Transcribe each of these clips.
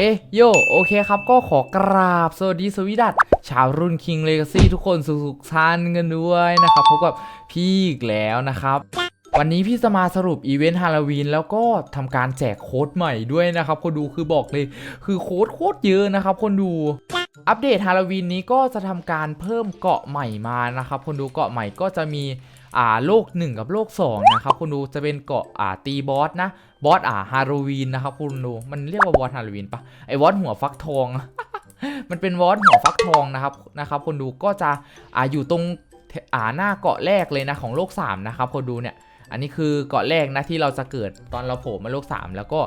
เอ้โยโอเคครับก็ขอกราบ สวัสดีสวีดัตชาวรุ่น King Legacy ทุกคนสุขสันต์กันด้วยนะครับ พบกับพี่อีกแล้วนะครับวันนี้พี่จะมาสรุปอีเวนต์ฮาโลวีนแล้วก็ทำการแจกโค้ดใหม่ด้วยนะครับ คนดูคือบอกเลย คือโค้ดโค้ดเยอะนะครับ คนดู อัปเดตฮาโลวีนนี้ก็จะทำการเพิ่มเกาะใหม่มานะครับคนดูเกาะใหม่ก็จะมีอ่าโลก 1 กับโลก 2 นะครับคนดูจะเป็นเกาะอ่าตีบอสนะบอสอ่าฮาโลวีนนะครับคุณดูมันเรียกว่าบอสฮาโลวีนปะไอ้บอสหัวฟักทอง มันเป็นวอสหัวฟักทองนะครับนะครับคนดูก็จะอ่าอยู่ตรงอ่าหน้าเกาะแรกเลยนะของโลก 3 นะครับคนดูเนี่ยอันนี้คือเกาะแรกนะที่เราจะเกิดตอนเราโผล่มาโลก 3 แล้วก็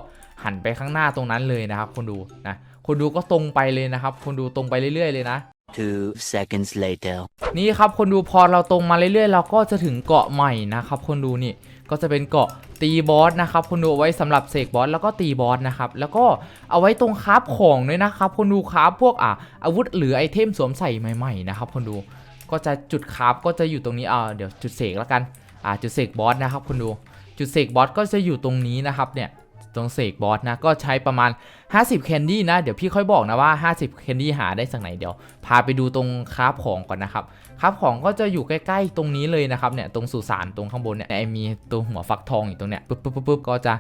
หันไปข้างหน้าตรงนั้นเลยนะครับคนดูนะ คนดูก็ตรงไปเลยนะครับ คนดูตรงไปเรื่อยๆเลยนะ Two seconds later. นี่ครับคนดูพอเราตรงมาเรื่อยๆ เราก็จะถึงเกาะใหม่นะครับ คนดูนี่ก็จะเป็นเกาะตีบอสนะครับคนดูเอาไว้สำหรับเสกบอสแล้วก็ตีบอสนะครับแล้วก็เอาไว้ตรงคราฟของด้วยนะครับ คนดูคราฟพวกอะอาวุธหรือไอเทมสวมใส่ใหม่ๆนะครับ คนดูก็จะจุดคราฟก็จะอยู่ตรงนี้อ่าเดี๋ยวจุดเสกแล้วกันอ่าจุดเสกบอสนะครับ คนดูจุดเสกบอสก็จะอยู่ตรงนี้นะครับเนี่ย ตรงเสกบอสนะ ก็ใช้ประมาณ 50 แคนดี้นะ เดี๋ยวพี่ค่อยบอกนะว่า 50 แคนดี้หาได้จากไหนเดี๋ยว พาไปดูตรงคราฟของก่อนนะครับครับของก็จะอยู่ใกล้ๆตรงนี้เลยนะครับเนี่ยตรงสุสานตรงข้างบนเนี่ยไอมีตัวหัวฟักทองอยู่ตรงเนี้ยปุ๊บปุ๊บปุ๊บปุ๊บก็จะ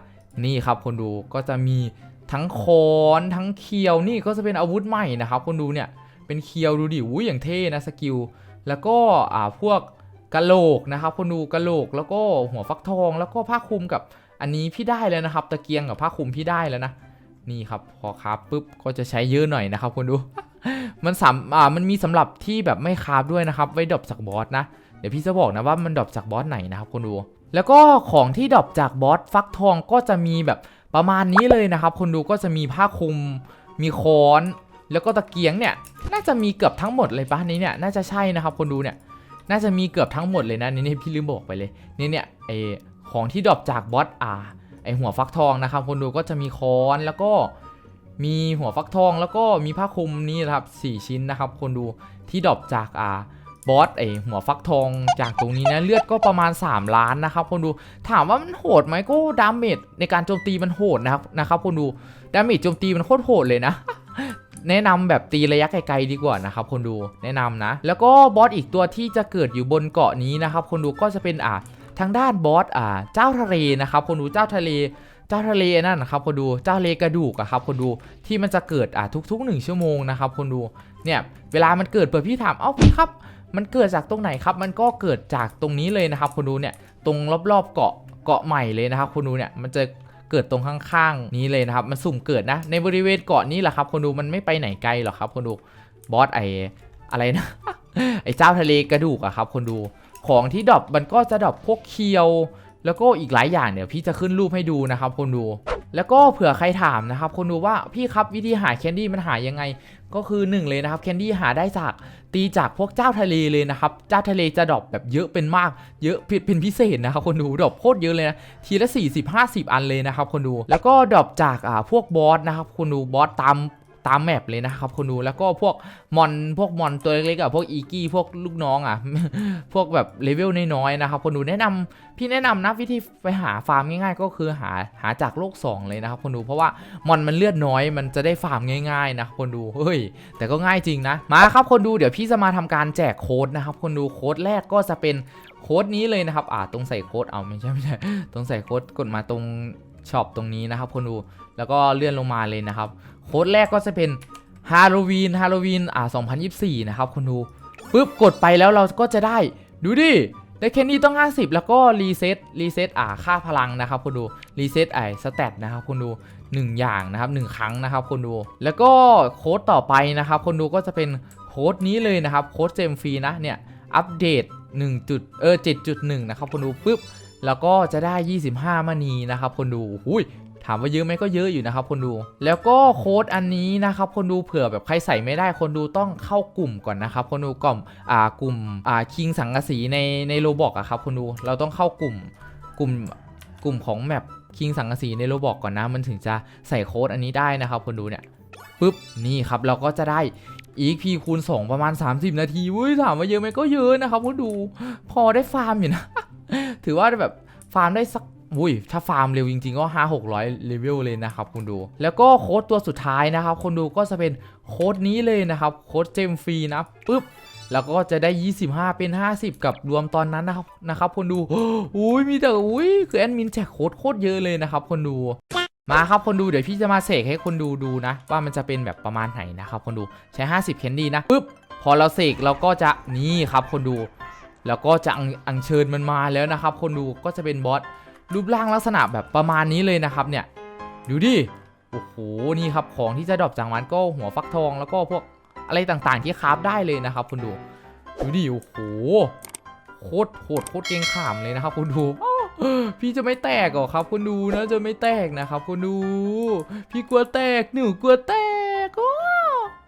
นี่ครับคนดูก็จะมีทั้งคอนทั้งเคียวนี่ก็จะเป็นอาวุธใหม่นะครับคนดูเนี่ยเป็นเคียวดูดิอุ้ยอย่างเท่นะสกิลแล้วก็อ่าพวกกะโหลกนะครับคนดูกะโหลกแล้วก็หัวฟักทองแล้วก็ผ้าคลุมกับ อันนี้พี่ได้แล้วนะครับ ตะเกียงกับผ้าคลุมพี่ได้แล้วนะนี่ครับพอครับปุ๊บก็จะใช้เยอะหน่อยนะครับคนดู มันสามอ่ามันมีสำหรับที่แบบไม่คาฟด้วยนะครับ ไว้ดรอปจากบอสนะเดี๋ยวพี่จะบอกนะว่ามันดรอปจากบอสไหนนะครับคนดู แล้วก็ของที่ดรอปจากบอสฟักทองก็จะมีแบบประมาณนี้เลยนะครับคนดูก็จะมีผ้าคลุมมีค้อนแล้วก็ตะเกียงเนี่ยน่าจะมีเกือบทั้งหมดเลยปะนี้เนี่ยน่าจะใช่นะครับคนดูเนี่ยน่าจะมีเกือบทั้งหมดเลยนะนี่นี่พี่ลืมบอกไปเลยนี่เนี่ยไอ ของที่ดรอปจากบอสอ่าไอหัวฟักทองนะครับ คนดูก็จะมีค้อนแล้วก็มีหัวฟักทองแล้วก็มีผ้าคลุมนี่นะครับ4ชิ้นนะครับ คนดูที่ดรอปจากอ่าบอสไอหัวฟักทองจากตรงนี้นะเลือดก็ประมาณ 3 ล้านนะครับ คนดูถามว่ามันโหดไหมก็ดาเมจในการโจมตีมันโหดนะครับนะครับ คนดูดาเมจโจมตีมันโคตรโหดเลยนะ แนะนำแบบตีระยะไกลๆดีกว่านะครับ คนดูแนะนำนะ แล้วก็บอสอีกตัวที่จะเกิดอยู่บนเกาะนี้นะครับ คนดูก็จะเป็นอ่า ทางด้านบอสอ่าเจ้าทะเลนะครับคนดูเจ้าทะเลเจ้าทะเลนั่นนะครับคนดูเจ้าทะเลกระดูกอะครับคนดูที่มันจะเกิดอะทุกๆ 1 ชั่วโมงนะครับคนดูเนี่ยเวลามันเกิดเปิดพี่ถามเอ้าพี่ครับ มันเกิดจากตรงไหนครับ มันก็เกิดจากตรงนี้เลยนะครับคนดูเนี่ยตรงรอบๆเกาะเกาะใหม่เลยนะครับคนดูเนี่ยมันจะเกิดตรงข้างๆนี้เลยนะครับ มันสุ่มเกิดนะ ในบริเวณเกาะนี้แหละครับ คนดูมันไม่ไปไหนไกลหรอกครับ คนดูบอสไออะไรนะไอเจ้าทะเลกระดูกอะครับ คนดู ของที่ดรอปมันก็จะดรอปพวกเคียว แล้วก็อีกหลายอย่างเดี๋ยวพี่จะขึ้นรูปให้ดูนะครับคนดูแล้วก็เผื่อใครถามนะครับคนดูว่าพี่ครับวิธีหาแคนดี้มันหายังไง ก็คือหนึ่งเลยนะครับแคนดี้หาได้จากตีจากพวกเจ้าทะเลเลยนะครับเจ้าทะเลจะดรอปแบบเยอะเป็นมากเยอะผิดเป็นพิเศษนะครับคนดูดรอปโคตรเยอะเลยนะทีละ 40 50 อันเลยนะครับคนดู แล้วก็ดรอปจากอ่าพวกบอสนะครับคนดูบอสตาม ตามแมปเลยนะครับคนดูแล้วก็พวกมอนพวกมอนตัวเล็กๆอะพวกอีกี้พวกลูกน้องอะพวกแบบเลเวลน้อยๆนะครับคนดูแนะนำพี่แนะนำนะวิธีไปหาฟาร์มง่ายๆ ก็คือหาหาจากโลก 2 เลยนะครับคนดูเพราะว่ามอนมันเลือดน้อยมันจะได้ฟาร์มง่ายๆนะคนดูเฮ้ยแต่ก็ง่ายจริงนะมาครับคนดูเดี๋ยวพี่จะมาทำการแจกโค้ดนะครับคนดูโค้ดแรกก็จะเป็นโค้ดนี้เลยนะครับ อ่า ตรงใส่โค้ด เอาไม่ใช่ไม่ใช่ ตรงใส่โค้ดกดมาตรง ช็อปตรงนี้นะครับคนดูแล้วก็เลื่อนลงมาเลยนะครับ โค้ดแรกก็จะเป็นฮาโลวีนฮาโลวีนอ่า2024 นะครับคนดูปุ๊บกดไปแล้วเราก็จะได้ดูดิได้แค่นี้ต้อง 50 แล้วก็รีเซ็ตรีเซ็ตอ่าค่าพลังนะครับคนดูรีเซ็ตไอ้สเตตนะครับคนดู 1 อย่างนะครับ 1 ครั้งนะครับคนดู แล้วก็โค้ดต่อไปนะครับคนดูก็จะเป็นโค้ดนี้เลยนะครับโค้ดเจมฟรีนะเนี่ยอัปเดต1จุดเออ7.1 นะครับคนดูปุ๊บ แล้วก็จะได้ 25มณีนะครับคนดูหุยถามว่าเยอะไหมก็เยอะอยู่นะครับคนดู แล้วก็โค้ดอันนี้นะครับคนดูเผื่อแบบใครใส่ไม่ได้คนดูต้องเข้ากลุ่มก่อนนะครับคนดูกล่อมอ่ากลุ่มอ่าคิงสังกะสีในในโรบอกอะครับคนดูเราต้องเข้ากลุ่มกลุ่มกลุ่มของแมปคิงสังกะสีในโรบอกก่อนนะ มันถึงจะใส่โค้ดอันนี้ได้นะครับคนดูเนี่ยปุ๊บนี่ครับเราก็จะได้ EXP คูณ 2 ประมาณ 30 นาทีเว้ยถามว่าเยอะไหมก็เยอะนะครับคนดู พอได้ฟาร์มอยู่นะ ถือว่าแบบฟาร์มได้สักอุ้ยถ้าฟาร์มเร็วจริงๆ ก็ 5 600เลเวลเลยนะครับคุณดู แล้วก็โค้ดตัวสุดท้ายนะครับคนดูก็จะเป็นโค้ดนี้เลยนะครับโค้ดเจมฟรีนะปุ๊บแล้วก็จะได้ 25 เป็น 50 กับรวมตอนนั้นนะครับนะครับคนดูอุ้ยมีแต่อุ้ยคือแอดมินแจกโค้ดโคตรเยอะเลยนะครับคนดูมาครับคนดูเดี๋ยวพี่จะมาเสกให้คนดูดูนะ ว่ามันจะเป็นแบบประมาณไหนนะครับคนดูใช้ 50แคนดี้นะปุ๊บพอเราเสกเราก็จะนี่ครับคนดู แล้วก็จะอัญอัญเชิญมันมาแล้วนะครับ คนดูก็จะเป็นบอสรูปร่างลักษณะแบบประมาณนี้เลยนะครับเนี่ยดูดิโอ้โหนี่ครับของที่จะดรอปจากมันก็หัวฟักทองแล้วก็พวกอะไรต่างๆที่คราฟได้เลยนะครับคนดูดูดิโอ้โหโคตรโหดโคตรเก่งขามเลยนะครับคุณดูพี่จะไม่แตกหรอครับคุณดูนะจะไม่แตกนะครับคุณดู พี่กลัวแตกหนูกลัวแตก